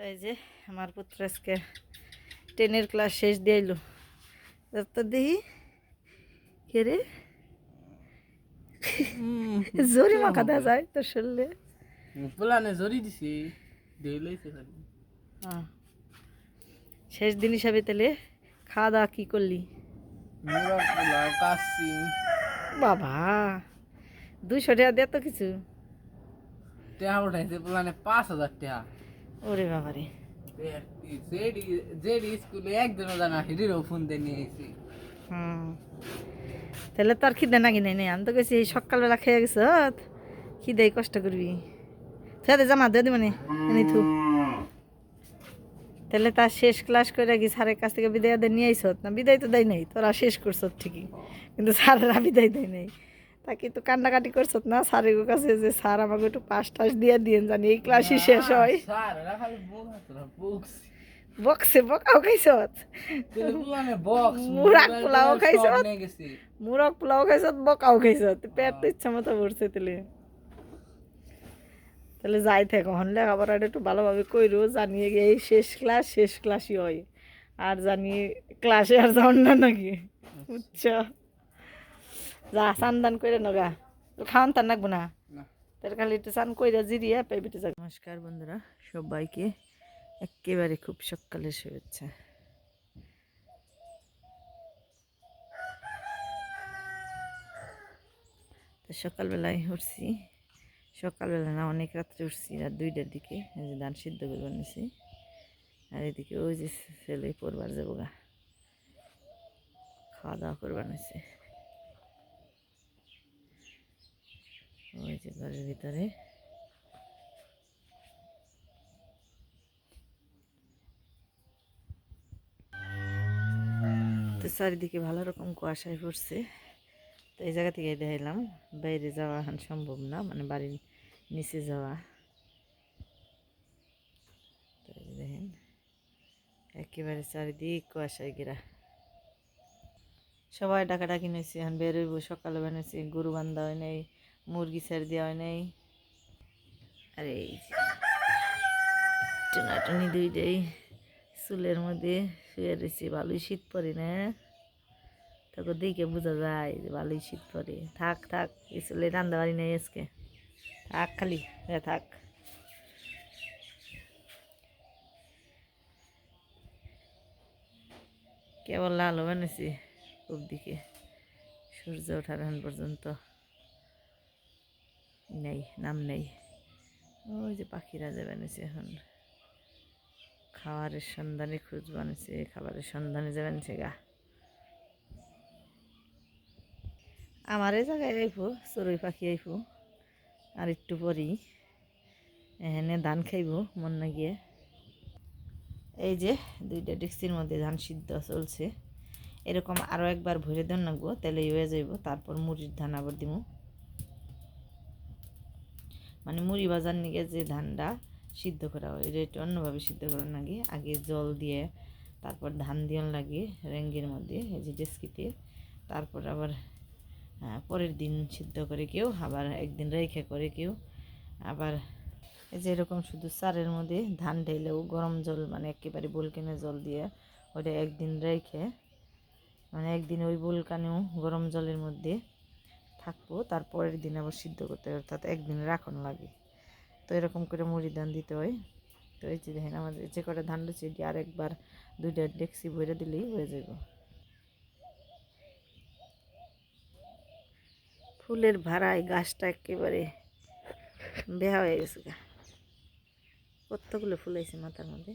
তাই যে আমার পুত্র আজকে টেনের ক্লাস শেষ দিয়ে এলো তো দেখি কে রে? জোরে মাখা দেওয়া যায় তোর শরীরে। প্লানে জরি দিছি হ্যাঁ। শেষ দিন হিসাবে তাহলে খাওয়া দাওয়া কী করলি? বাবা দুইশো টাকা দে তো কিছু। টেহা উঠাইছে প্লানে পাঁচ হাজার টেহা। ওরে বাবা রে জেডি জেডি স্কুলে একদিনও জানা হিডিরও ফোন দিয়ে নিয়ে এসেছি। হুম। তাহলে তো আর খিদে নাকি নাই নাই আমি তো গেছি এই সকালবেলা খেয়ে গেছ খিদে কষ্ট করবি। সাথে জামা দিয়ে দিবনি এনে থু। তাহলে তার শেষ ক্লাস করে কি স্যারের কাছ থেকে বিদায় দিয়ে নিয়ে আইসত? না বিদায় তো দেয় নাই তোরা শেষ করছত ঠিকই। কিন্তু স্যারেরা বিদায় দেয় নাই। তা কিন্তু কান্নাকাটি করছত না? স্যারের কাছে যে স্যার আমাকে একটু পাস টাস দিয়ে দিয়েন জানি এই ক্লাসই শেষ হয়। বক্সে। বকাও খাইছত? বক্স মুরাক পোলাও খাইছ? নিয়ে পোলাও খাইছত বকাও খাইছত? পেট তো ইচ্ছা মতো ভরছে তাহলে তাহলে যাই থাকো হন লেখাপড়া একটু ভালোভাবে কইরো জানিয়ে গিয়ে এই শেষ ক্লাস শেষ ক্লাসই হয়। আর জানি ক্লাসে আর যাওয়ার না নাকি। বুঝছ? যা চান দান করে নগা খাওয়ান তার নাকবো না। না। তার খালি একটু চান কইরা জিরিয়ে পেবিটে যাক নমস্কার বন্ধুরা সবাইকে একেবারে খুব সকালে শুভেচ্ছা। তো সকালবেলায় উঠছি। সকালবেলা না অনেক রাত্রে উঠছি রাত দুইটার দিকে। এই যে ধান সিদ্ধ করে বানিয়েছি আর এদিকে ওই যে ছেলে পড়বার যাব গা। খাওয়া দাওয়া করবার বানিয়েছে ওই যে ভিতরে। তো চারিদিকে ভালো রকম কুয়াশায় পড়ছে। তো এই জায়গা থেকে দেখাইলাম বাইরে যাওয়া এখন সম্ভব না মানে বাড়ির নিচে যাওয়া। তো দেখেন, একেবারে চারিদিক কুয়াশায় ঘেরা। সবাই ডাকাডাকি নিয়েছি, এখন বেরোইব সকালে বানিয়েছি গরু বান্ধা হয় নাই মুরগি ছেড়ে দেওয়া হয় নাই। আরে এই টুনাটুনি দুইটাই চুলের মধ্যে শুয়ে রয়েছে, ভালোই শীত পড়ে না? তখন দেখে বোঝা যায় যে ভালোই শীত পড়ে। থাক থাক চুলে রান্না বাড়ি নেই আজকে। থাক খালি, এ থাক। কেবল আলো বানিয়েছি, খুব দিকে সূর্য ওঠার পর্যন্ত। নেই, নাম নেই। ওই যে পাখিরা যে বানিয়েছে এখন। খাবারের সন্ধানে খোঁজ বানিয়েছে, খাবারের সন্ধানে যে বানিয়েছে গা। আমার এই জায়গায় আইফো চড়ুই পাখি আইফো আর একটু পরেই এখানে ধান খাইব, মন না গিয়ে। এই যে দুইটা ডেক্সির মধ্যে ধান সিদ্ধ চলছে। এরকম আরও একবার ভরে দেন নাকবো তাহলে হয়ে যাইব, তারপর মুড়ির ধান আবার দিব মানে মুড়ি বাজার নিয়ে যে ধানটা সিদ্ধ করা হয়, এটা অন্যভাবে সিদ্ধ করার লাগে আগে জল দিয়ে, তারপর ধান দিয়ন লাগে রেঙ্গের মধ্যে, এই যে ডেস্কিতে, তারপর আবার পরের দিন সিদ্ধ করে কেউ, আবার একদিন রেখে করে কেউ, আবার এই যে এরকম শুধু চারের মধ্যে ধান ঢেলেও গরম জল মানে একেবারে বলকেনে জল দিয়ে ওটা একদিন রেখে মানে একদিন ওই বলকানেও গরম জলের মধ্যে থাকব, তারপরের দিন আবার সিদ্ধ করতে হয়, অর্থাৎ একদিন রাখন লাগে। তো এরকম করে মুড়ি ধান দিতে হয়। তো এই যে দেখেন আমাদের যে কটা ধান রয়েছে, এটি আরেকবার দুইটা ডেক্সি ভরে দিলেই হয়ে যাব। ফুলের ভাড়ায় গাছটা একেবারে বেহা হয়ে গেছে কতগুলো ফুল আছে মাথার মধ্যে?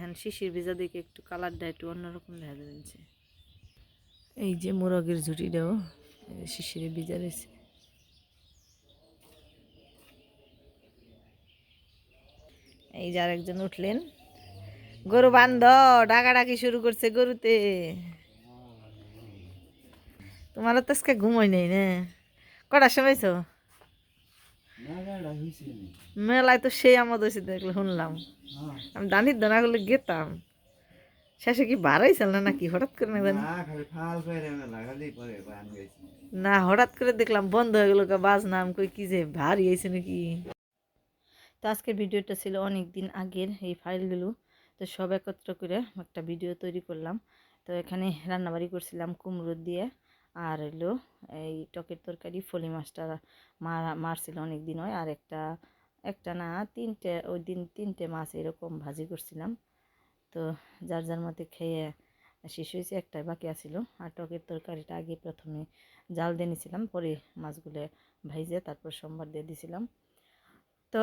এখন শিশির ভিজা দেখে একটু কালারটা একটু অন্যরকম দেখা যাচ্ছে। এই যে মোরগের ঝুটিটাও শিশিরে ভিজা রয়েছে। এই যে আরেকজন উঠলেন। গরু বান্ধ, ডাকাডাকি শুরু করছে গরুতে। তোমারও তো আজকে ঘুমোই নেই না? কটার সময় তো মেলায় তো সেই আমদ হয়েছে দেখলে শুনলাম। আমি দানির দানা করলে গেতাম। শেষে কি বাড়াইছিল না নাকি? হঠাৎ করে না না হঠাৎ করে দেখলাম বন্ধ হয়ে গেল বাজ নাম কই কি যে ভারী হয়েছে নাকি? তো আজকের ভিডিওটা ছিল অনেক দিন আগের এই ফাইলগুলো। তো সব একত্র করে একটা ভিডিও তৈরি করলাম। তো এখানে রান্নাবাড়ি করছিলাম কুমড়ো দিয়ে। আর হলো এই টকের তরকারি, ফলি মাছটা মারা মারছিল অনেক দিন হয়। আর একটা একটা না তিনটে ওই দিন তিনটে মাছ এরকম ভাজি করছিলাম। তো যার যার মতে খেয়ে শেষ হয়েছে, একটাই বাকি আছিল। আর টকের তরকারিটা আগে প্রথমে জাল দিয়ে নিয়েছিলাম পরে মাছগুলো ভাইজে তারপর সোমবার দিয়ে দিয়েছিলাম তো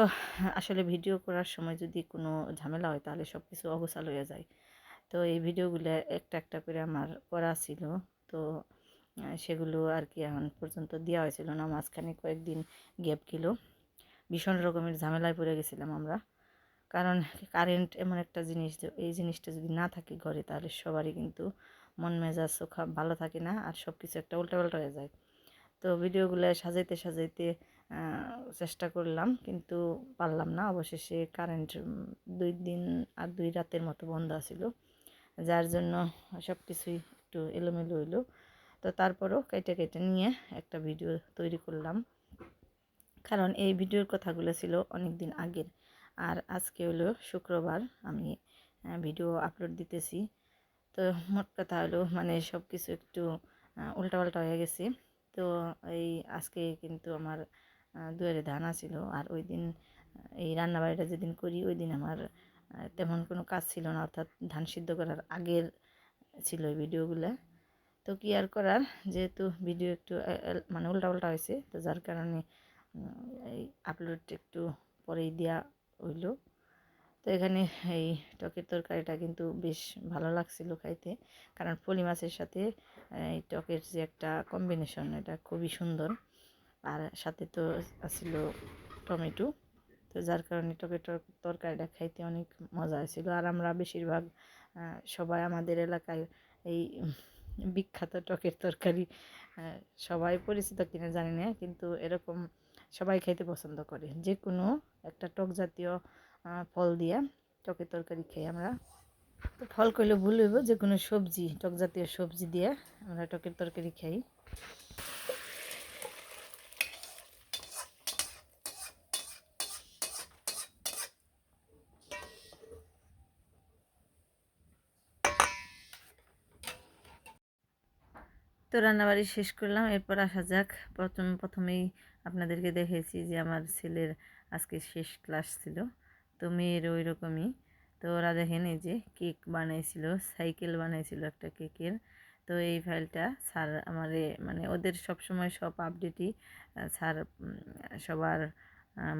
আসলে ভিডিও করার সময় যদি কোনো ঝামেলা হয়, তাহলে সব কিছু অগোছাল হয়ে যায়। তো এই ভিডিওগুলো একটা একটা করে আমার করা ছিল। তো সেগুলো আর কি এখন পর্যন্ত দেওয়া হয়েছিল না। মাঝখানে কয়েকদিন গ্যাপ গেল ভীষণ রকমের ঝামেলায় পড়ে গেছিলাম আমরা। কারণ কারেন্ট এমন একটা জিনিস এই জিনিসটা যদি না থাকে ঘরে, তাহলে সবারই কিন্তু মন মেজাজ চোখা ভালো থাকে না আর সব কিছু একটা উল্টাপাল্টা হয়ে যায়। তো ভিডিওগুলো সাজাইতে সাজাইতে চেষ্টা করলাম কিন্তু পারলাম না। অবশেষে কারেন্ট দুই দিন আর দুই রাতের মতো বন্ধ আছিল। যার জন্য সব কিছুই একটু এলোমেলো হইল। তো তারপরও কেটে কেটে নিয়ে একটা ভিডিও তৈরি করলাম। কারণ এই ভিডিওর কথাগুলো ছিল অনেক দিন আগের। আর আজকে হলো শুক্রবার, আমি ভিডিও আপলোড দিতেছি। তো মোট কথা হলো মানে সব কিছু একটু উল্টাপাল্টা হয়ে গেছে। তো এই আজকে কিন্তু আমার দুয়ারে ধান আছিল আর ওই দিন এই রান্নাবাড়িটা যেদিন করি, ওই দিন আমার তেমন কোনো কাজ ছিল না। অর্থাৎ ধান সিদ্ধ করার আগের ছিল ভিডিওগুলো। তো কি আর করার? যেহেতু ভিডিও একটু মানে মানে উল্টাপাল্টা হয়েছে, তো যার কারণে এই আপলোড একটু পরেই দেওয়া হইল। তো এখানে এই টকের তরকারিটা কিন্তু বেশ ভালো লাগছিল খাইতে, কারণ পলি মাছের সাথে এই টকের যে একটা কম্বিনেশন এটা খুবই সুন্দর। আর সাথে তো ছিল টমেটো, তো যার কারণে টকের তর- তরকারিটা খাইতে অনেক মজা হয়েছিল। আর আমরা বেশিরভাগ সবাই আমাদের এলাকায় এই বিখ্যাত টকের তরকারি। সবাই পরিচিত কিনা জানি না, কিন্তু এরকম সবাই খাইতে পছন্দ করে। যে কোনো একটা টক জাতীয় ফল দিয়ে টকের তরকারি খাই আমরা। তো ফল কইলে ভুল হইব যে কোনো সবজি, টক জাতীয় সবজি দিয়ে আমরা টকের তরকারি খাই। তো রান্নাবাড়ি শেষ করলাম। এরপর আসা যাক। প্রথম, প্রথমেই আপনাদেরকে দেখেছি যে আমার ছেলের আজকে শেষ ক্লাস ছিল। তো মেয়ের ওই রকমই তো ওরা দেখেন এই যে কেক বানাইছিল, সাইকেল বানাইছিল একটা কেকের। তো এই ফাইলটা স্যার আমারে মানে ওদের সব সময় সব আপডেটই স্যার সবার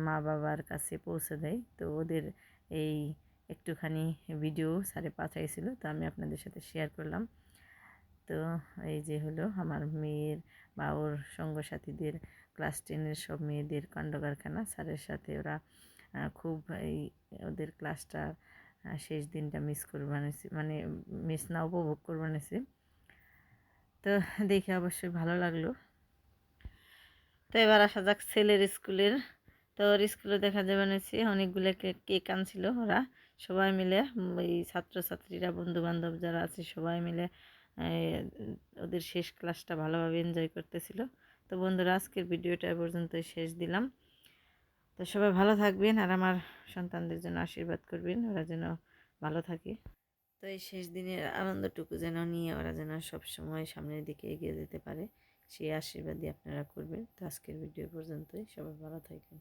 মা বাবার কাছে পৌঁছে দেয়। তো ওদের এই একটুখানি ভিডিও স্যারে পাঠাইছিল। তো আমি আপনাদের সাথে শেয়ার করলাম। তো এই যে হলো আমার মেয়ের বা ওর সঙ্গসাথীদের ক্লাস টেনের সব মেয়েদের কাণ্ড কারখানা স্যারের সাথে ওরা খুব এই ওদের ক্লাসটা শেষ দিনটা মিস করবানিছে মানে মিস না, উপভোগ করবানিছে। তো দেখে অবশ্যই ভালো লাগল। তো এবার আসা যাক ছেলের স্কুলের। তো ওর স্কুলে দেখা যাবে নিছি অনেকগুলো কেক আনছিল ওরা। সবাই মিলে এই ছাত্রছাত্রীরা বন্ধু বান্ধব যারা আছে সবাই মিলে ওদের শেষ ক্লাসটা ভালোভাবে এনজয় করতেছিল। তো বন্ধুরা, আজকের ভিডিওটা এ পর্যন্তই শেষ দিলাম। তো সবাই ভালো থাকবেন আর আমার সন্তানদের জন্য আশীর্বাদ করবেন, ওরা যেন ভালো থাকে। তো এই শেষ দিনের আনন্দটুকু যেন নিয়ে ওরা যেন সব সময় সামনের দিকে এগিয়ে যেতে পারে, সেই আশীর্বাদই আপনারা করবেন। তো আজকের ভিডিও পর্যন্তই। সবাই ভালো থাকবেন।